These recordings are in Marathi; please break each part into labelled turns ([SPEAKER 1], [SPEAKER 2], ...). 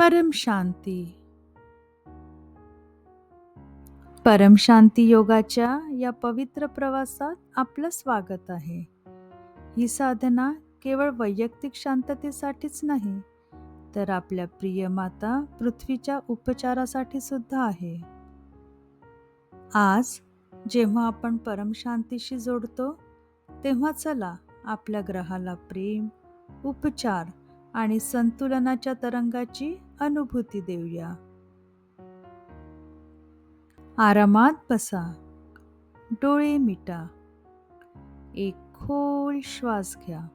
[SPEAKER 1] परम शांती. परम शांती योगाच्या या पवित्र प्रवासात आपलं स्वागत आहे. ही साधना केवळ वैयक्तिक शांततेसाठीच नाही तर आपल्या प्रिय माता पृथ्वीच्या उपचारासाठी सुद्धा आहे. आज जेव्हा आपण परम शांतीशी जोडतो तेव्हा चला आपल्या ग्रहाला प्रेम उपचार आणि संतुलनाच्या तरंगाची अनुभूती देऊया. आरामात बसा. डोळे मिटा. एक खोल श्वास घ्या.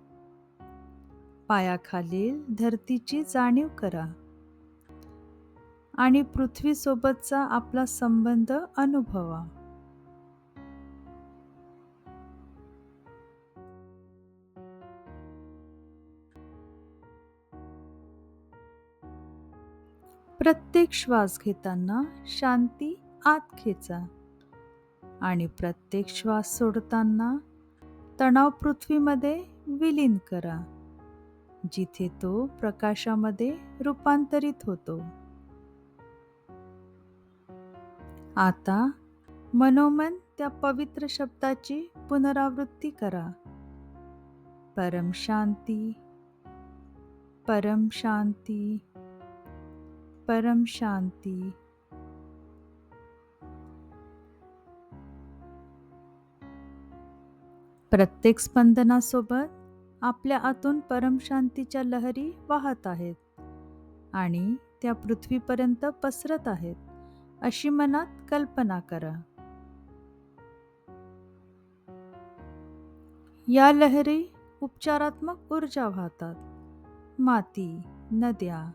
[SPEAKER 1] पायाखालील धरतीची जाणीव करा. आणि पृथ्वीसोबतचा आपला संबंध अनुभवा. प्रत्येक श्वास घेताना शांती आत खेचा आणि प्रत्येक श्वास सोडताना तणाव पृथ्वीमध्ये विलीन करा जिथे तो प्रकाशामध्ये रूपांतरित होतो. आता मनोमन त्या पवित्र शब्दाची पुनरावृत्ती करा. परम शांती परम शांती. परम शांती. प्रत्येक स्पंदनासोबत आपल्या आतून परमशांतीच्या लहरी वाहत आहेत आणि त्या पृथ्वीपर्यंत पसरत आहेत अशी मनात कल्पना करा. या लहरी उपचारात्मक ऊर्जा वाहतात. माती नद्या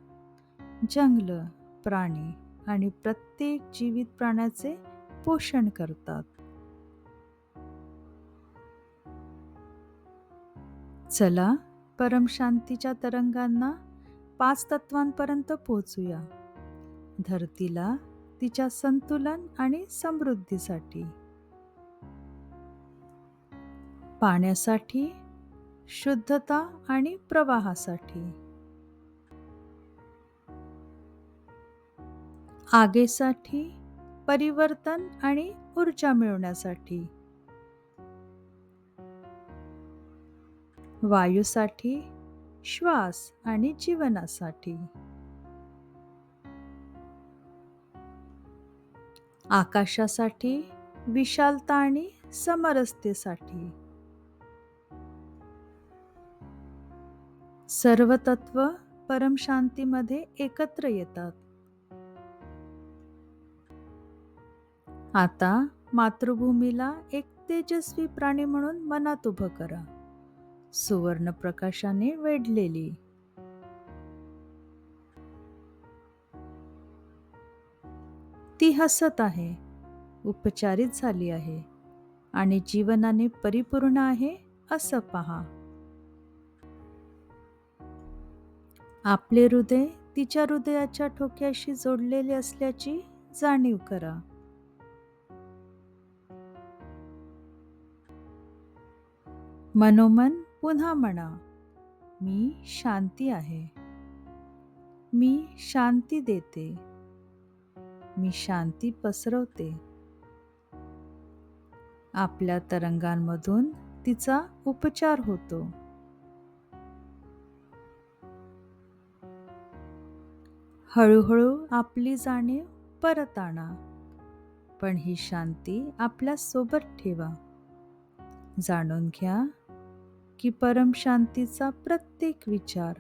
[SPEAKER 1] जंगलं प्राणी आणि प्रत्येक जीवित प्राण्याचे पोषण करतात. चला परमशांतीच्या तरंगांना पाच तत्वांपर्यंत पोहोचूया. धरतीला तिच्या संतुलन आणि समृद्धीसाठी. पाण्यासाठी शुद्धता आणि प्रवाहासाठी. आगेसाठी परिवर्तन आणि ऊर्जा मिळवण्यासाठी. वायूसाठी श्वास आणि जीवनासाठी. आकाशासाठी विशालता आणि समरसतेसाठी. सर्व तत्व परमशांतीमध्ये एकत्र येतात. आता मातृभूमीला एक तेजस्वी प्राणी म्हणून मनात उभं करा. सुवर्ण प्रकाशाने वेढलेली. ती हसत आहे उपचारित झाली आहे आणि जीवनाने परिपूर्ण आहे असं पहा. आपले हृदय तिच्या हृदयाच्या ठोक्याशी जोडलेले असल्याची जाणीव करा. मनोमन पुन्हा म्हणा मी शांती आहे. मी शांती देते. मी शांती पसरवते. आपल्या तरंगांमधून तिचा उपचार होतो. हळूहळू आपली जाणीव परत आणा पण ही शांती आपल्यासोबत ठेवा. जाणून घ्या की परमशांतीचा प्रत्येक विचार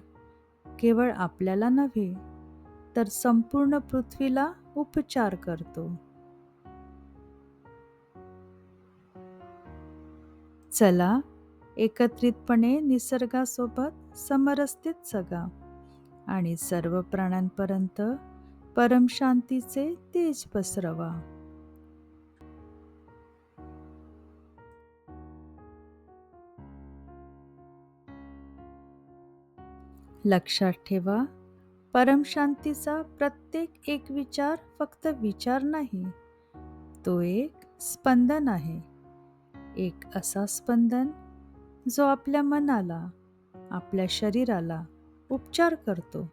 [SPEAKER 1] केवळ आपल्याला नव्हे तर संपूर्ण पृथ्वीला उपचार करतो. चला एकत्रितपणे निसर्गासोबत समरस्थित जगा आणि सर्व प्राण्यांपर्यंत परमशांतीचे तेज पसरवा. लक्षात ठेवा परमशांतीचा प्रत्येक एक विचार फक्त विचार नाही तो एक स्पंदन आहे. एक असा स्पंदन जो आपल्या मनाला आपल्या शरीराला उपचार करतो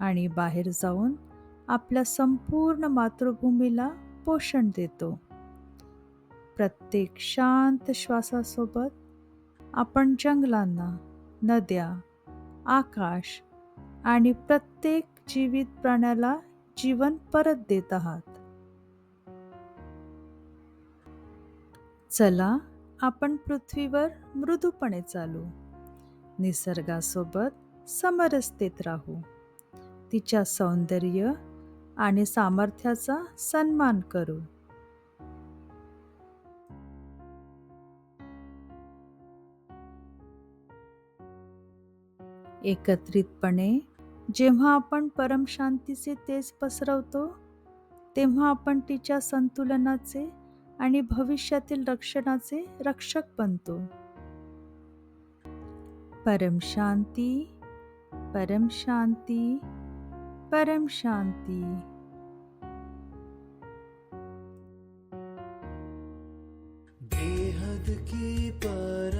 [SPEAKER 1] आणि बाहेर जाऊन आपल्या संपूर्ण मातृभूमीला पोषण देतो. प्रत्येक शांत श्वासासोबत आपण जंगलांना नद्या आकाश आणि प्रत्येक जीवित प्राण्याला जीवन परत देत आहात. चला आपण पृथ्वीवर मृदूपणे चालू. निसर्गासोबत समरसतेत राहू. तिच्या सौंदर्य आणि सामर्थ्याचा सन्मान करू. एकत्रितपणे जेव्हा आपण परमशांतीचे तेज पसरवतो तेव्हा आपण तिच्या संतुलनाचे आणि भविष्यातील रक्षणाचे रक्षक बनतो. परमशांती परमशांती परमशांती. बेहद की परम